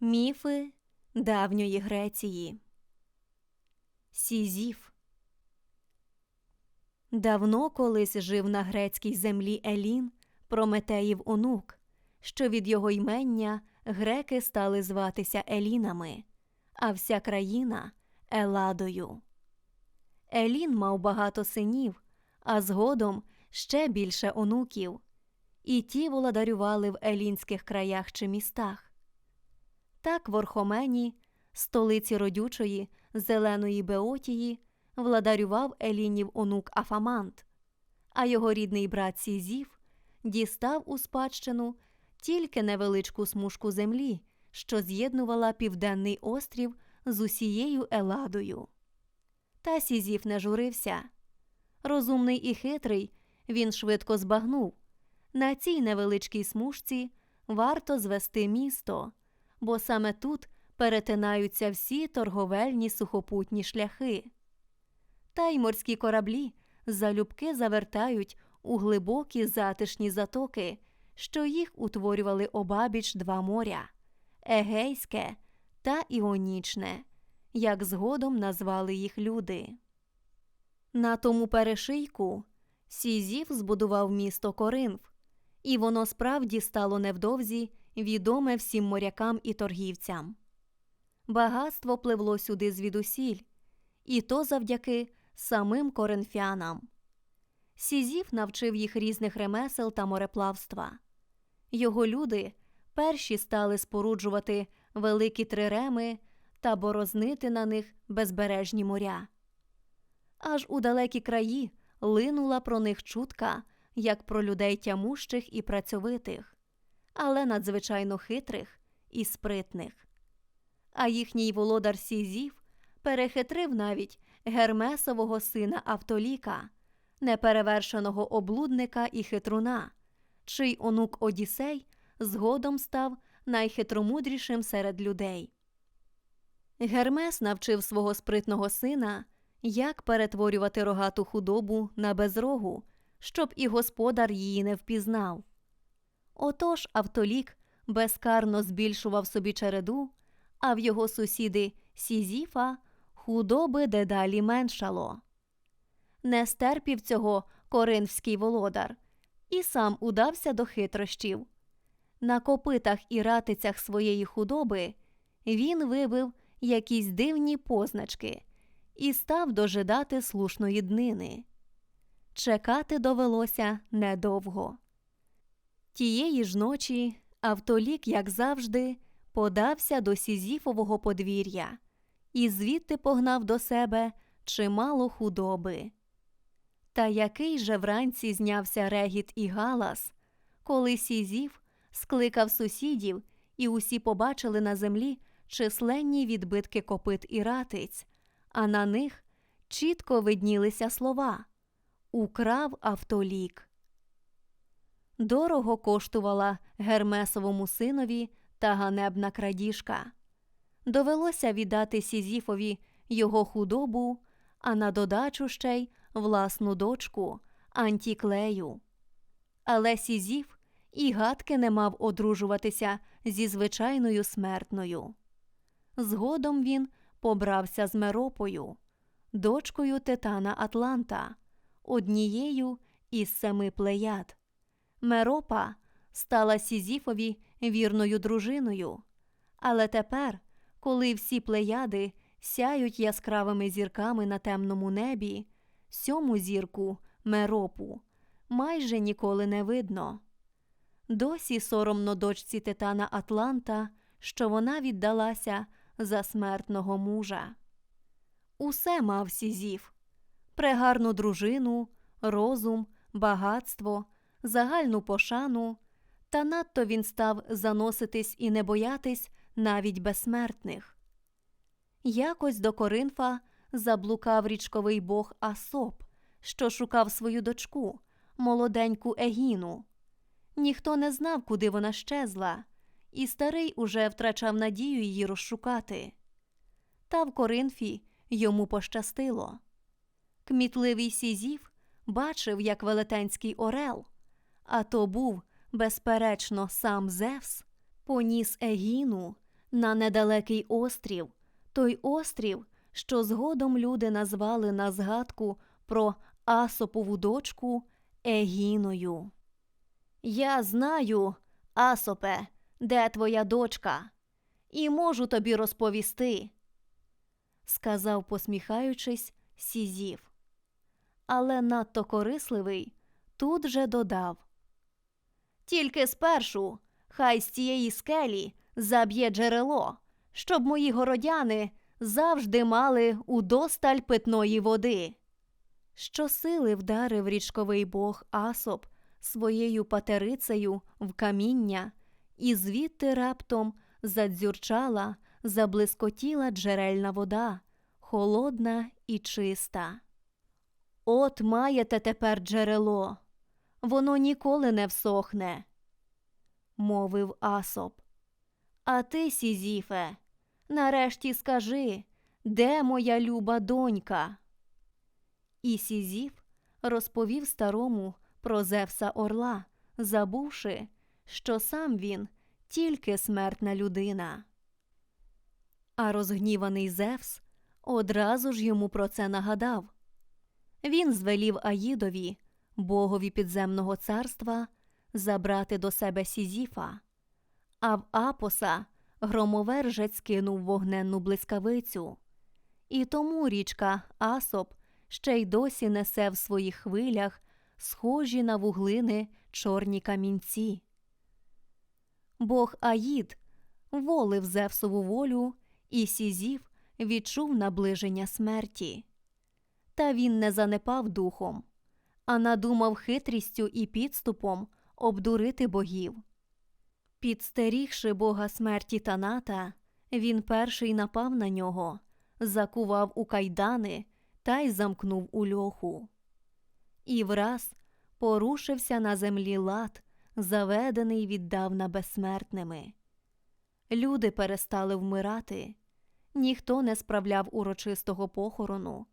Міфи давньої Греції. Сізіф Давно колись жив на грецькій землі Елін, Прометеїв онук, що від його ймення греки стали зватися Елінами, а вся країна Еладою. Елін мав багато синів, а згодом ще більше онуків, і ті володарювали в елінських краях чи містах. Так в Орхомені, столиці родючої, зеленої Беотії, владарював Елінів онук Афамант, а його рідний брат Сізів дістав у спадщину тільки невеличку смужку землі, що з'єднувала південний острів з усією Еладою. Та Сізів не журився. Розумний і хитрий, він швидко збагнув. На цій невеличкій смужці варто звести місто бо саме тут перетинаються всі торговельні сухопутні шляхи. Та й морські кораблі залюбки завертають у глибокі затишні затоки, що їх утворювали обабіч два моря Егейське та Іонічне, як згодом назвали їх люди. На тому перешийку Сізів збудував місто Коринф, і воно справді стало невдовзі відоме всім морякам і торгівцям. Багатство пливло сюди звідусіль, і то завдяки самим коринфянам. Сізів навчив їх різних ремесел та мореплавства. Його люди перші стали споруджувати великі триреми та борознити на них безбережні моря. Аж у далекі краї линула про них чутка, як про людей тямущих і працьовитих але надзвичайно хитрих і спритних. А їхній володар Сізів перехитрив навіть Гермесового сина Автоліка, неперевершеного облудника і хитруна, чий онук Одісей згодом став найхитромудрішим серед людей. Гермес навчив свого спритного сина, як перетворювати рогату худобу на безрогу, щоб і господар її не впізнав. Отож Автолік безкарно збільшував собі череду, а в його сусіди Сізіфа худоби дедалі меншало. Не стерпів цього коринфський володар і сам удався до хитрощів. На копитах і ратицях своєї худоби він вибив якісь дивні позначки і став дожидати слушної днини. Чекати довелося недовго. Тієї ж ночі автолік, як завжди, подався до Сізіфового подвір'я і звідти погнав до себе чимало худоби. Та який же вранці знявся регіт і галас, коли Сізів скликав сусідів, і усі побачили на землі численні відбитки копит і ратиць, а на них чітко виднілися слова Украв автолік. Дорого коштувала Гермесовому синові та ганебна крадіжка. Довелося віддати Сізіфові його худобу, а на додачу ще й власну дочку Антіклею. Але Сізіф і гадки не мав одружуватися зі звичайною смертною. Згодом він побрався з Меропою, дочкою Титана Атланта, однією із семи плеяд. Меропа стала Сізіфові вірною дружиною. Але тепер, коли всі плеяди сяють яскравими зірками на темному небі, сьому зірку меропу майже ніколи не видно. Досі соромно дочці Титана Атланта, що вона віддалася за смертного мужа. Усе мав Сізів прегарну дружину, розум, багатство загальну пошану, та надто він став заноситись і не боятись навіть безсмертних. Якось до Коринфа заблукав річковий бог Асоп, що шукав свою дочку, молоденьку Егіну. Ніхто не знав, куди вона щезла, і старий уже втрачав надію її розшукати. Та в Коринфі йому пощастило. Кмітливий Сізів бачив, як велетенський орел а то був, безперечно, сам Зевс, поніс Егіну на недалекий острів, той острів, що згодом люди назвали на згадку про Асопову дочку Егіною. Я знаю, Асопе, де твоя дочка, і можу тобі розповісти, сказав, посміхаючись, Сізів. Але надто корисливий тут же додав. Тільки спершу хай з цієї скелі заб'є джерело, щоб мої городяни завжди мали удосталь питної води. Щосили вдарив річковий бог Асоп своєю патерицею в каміння, і звідти раптом задзюрчала, заблискотіла джерельна вода, холодна і чиста. От маєте тепер джерело, воно ніколи не всохне, мовив Асоп. А ти, Сізіфе, нарешті скажи, де моя люба донька? І Сізіф розповів старому про Зевса Орла, забувши, що сам він тільки смертна людина. А розгніваний Зевс одразу ж йому про це нагадав. Він звелів Аїдові, богові підземного царства, забрати до себе Сізіфа, а в Апоса громовержець кинув вогненну блискавицю. І тому річка Асоп ще й досі несе в своїх хвилях схожі на вуглини чорні камінці. Бог Аїд волив Зевсову волю, і Сізів відчув наближення смерті. Та він не занепав духом, а надумав хитрістю і підступом обдурити богів. Підстерігши бога смерті Таната, він перший напав на нього, закував у кайдани та й замкнув у льоху. І враз порушився на землі лад, заведений віддавна безсмертними. Люди перестали вмирати, ніхто не справляв урочистого похорону,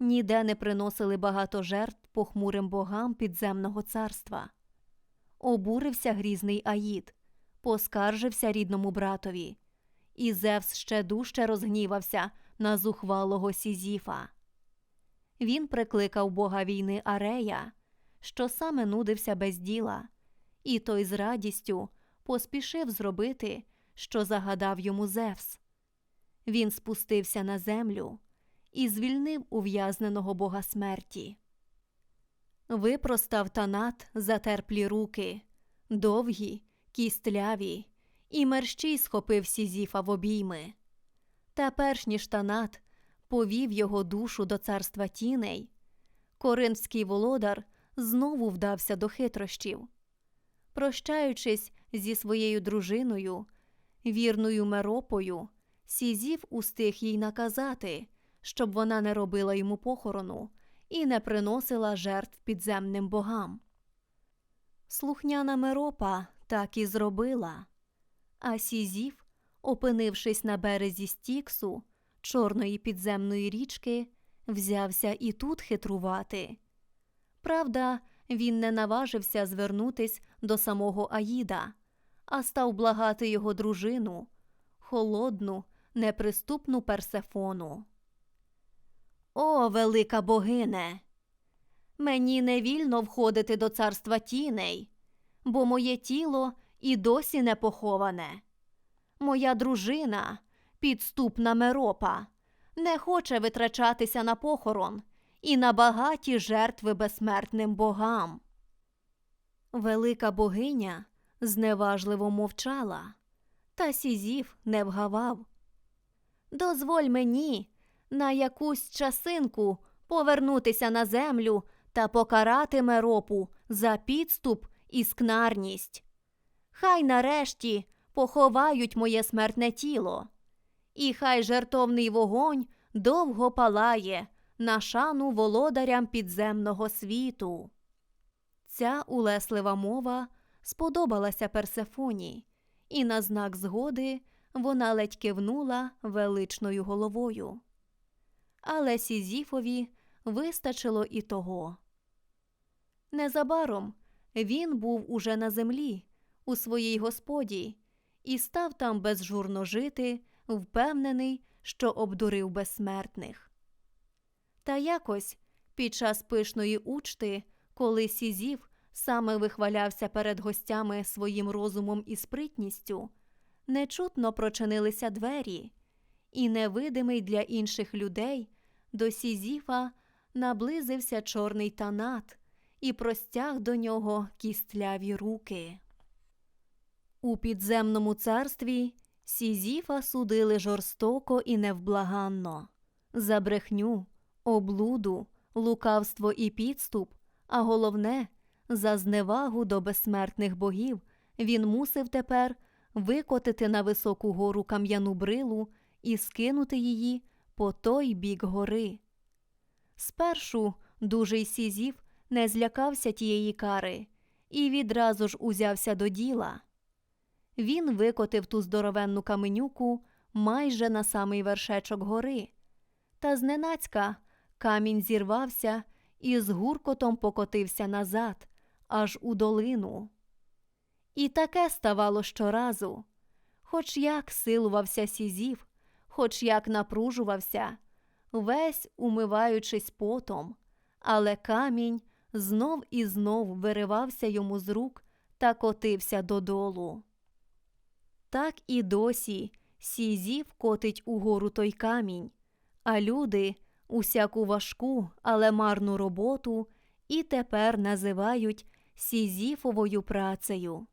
ніде не приносили багато жертв похмурим богам підземного царства. Обурився грізний Аїд, поскаржився рідному братові, і Зевс ще дужче розгнівався на зухвалого Сізіфа. Він прикликав бога війни Арея, що саме нудився без діла, і той з радістю поспішив зробити, що загадав йому Зевс. Він спустився на землю і звільнив ув'язненого бога смерті. Випростав танат затерплі руки, довгі, кістляві, і мерщій схопив Сізіфа в обійми. Та перш ніж танат повів його душу до царства тіней, коринфський володар знову вдався до хитрощів. Прощаючись зі своєю дружиною, вірною меропою, Сізів устиг їй наказати, щоб вона не робила йому похорону і не приносила жертв підземним богам. Слухняна Меропа так і зробила, а Сізів, опинившись на березі Стіксу, чорної підземної річки, взявся і тут хитрувати. Правда, він не наважився звернутись до самого Аїда, а став благати його дружину, холодну, неприступну персефону. О, велика богине! Мені не вільно входити до царства тіней, бо моє тіло і досі не поховане. Моя дружина, підступна Меропа, не хоче витрачатися на похорон і на багаті жертви безсмертним богам. Велика богиня зневажливо мовчала, та Сізів не вгавав. Дозволь мені на якусь часинку повернутися на землю та покарати Меропу за підступ і скнарність. Хай нарешті поховають моє смертне тіло, і хай жертовний вогонь довго палає на шану володарям підземного світу. Ця улеслива мова сподобалася Персефоні, і на знак згоди вона ледь кивнула величною головою. Але Сізіфові вистачило і того. Незабаром він був уже на землі, у своїй господі, і став там безжурно жити, впевнений, що обдурив безсмертних. Та якось під час пишної учти, коли Сізів саме вихвалявся перед гостями своїм розумом і спритністю, нечутно прочинилися двері, і невидимий для інших людей до Сізіфа наблизився чорний танат і простяг до нього кістляві руки. У підземному царстві Сізіфа судили жорстоко і невблаганно за брехню, облуду, лукавство і підступ, а головне, за зневагу до безсмертних богів він мусив тепер викотити на високу гору кам'яну брилу і скинути її по той бік гори. Спершу дужий Сізів не злякався тієї кари і відразу ж узявся до діла. Він викотив ту здоровенну каменюку майже на самий вершечок гори, та зненацька камінь зірвався і з гуркотом покотився назад, аж у долину. І таке ставало щоразу. Хоч як силувався Сізів, хоч як напружувався, весь умиваючись потом, але камінь знов і знов виривався йому з рук та котився додолу. Так і досі Сізів котить угору той камінь, а люди усяку важку, але марну роботу і тепер називають Сізіфовою працею.